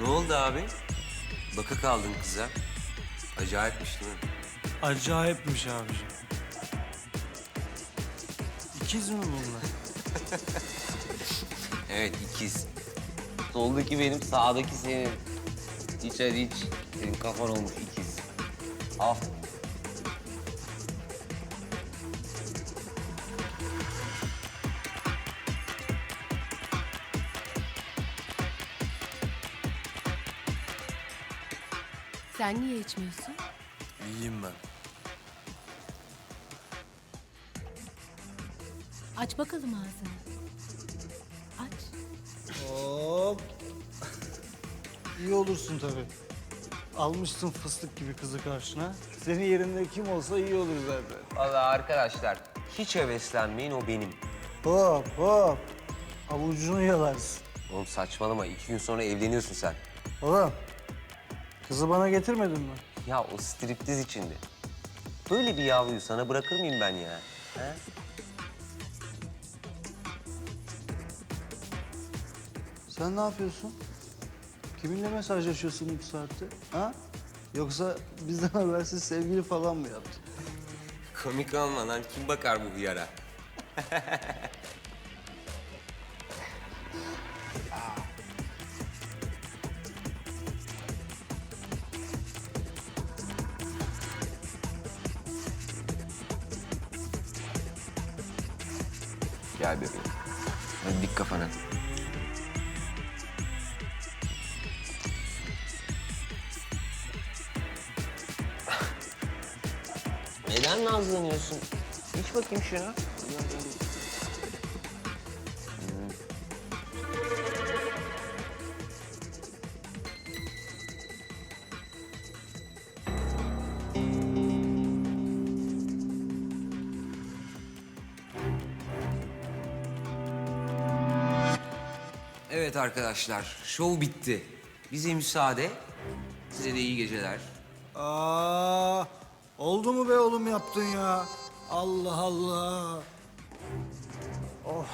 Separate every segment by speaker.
Speaker 1: Ne oldu abi? Baka kaldın kıza. Acayipmiş değil mi?
Speaker 2: Acayipmiş abiciğim. İkiz mi bunlar?
Speaker 1: Evet ikiz. Soldaki benim, sağdaki senin. İç hadi iç. Senin kafan olmuş ikiz. Al.
Speaker 3: Sen niye içmiyorsun?
Speaker 2: İyiyim ben.
Speaker 3: Aç bakalım ağzını. Aç.
Speaker 2: Hop. İyi olursun tabii. Almışsın fıstık gibi kızı karşına. Senin yerinde kim olsa iyi olur zaten.
Speaker 1: Vallahi arkadaşlar hiç heveslenmeyin o benim.
Speaker 2: Hop hop. Avucunu yalarsın.
Speaker 1: Oğlum saçmalama iki gün sonra evleniyorsun sen.
Speaker 2: Oğlum. Kızı bana getirmedin mi?
Speaker 1: Ya o striptiz içinde. Böyle bir yavruyu sana bırakır mıyım ben ya? He?
Speaker 2: Sen ne yapıyorsun? Kiminle mesajlaşıyorsun bu saatte? Ha? Yoksa bizden habersiz sevgili falan mı yaptın?
Speaker 1: Komik olma lan kim bakar bu hıyara? Gel bebeğim. Hadi dik kafana. Neden nazlanıyorsun? İç bakayım şunu. Evet arkadaşlar, şov bitti. Bize müsaade. Size de iyi geceler.
Speaker 2: Aa, oldu mu be oğlum yaptın ya? Allah Allah. Of.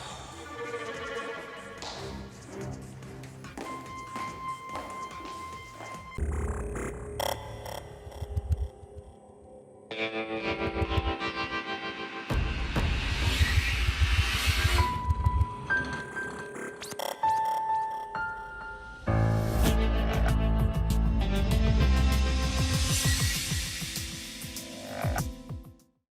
Speaker 2: Oh.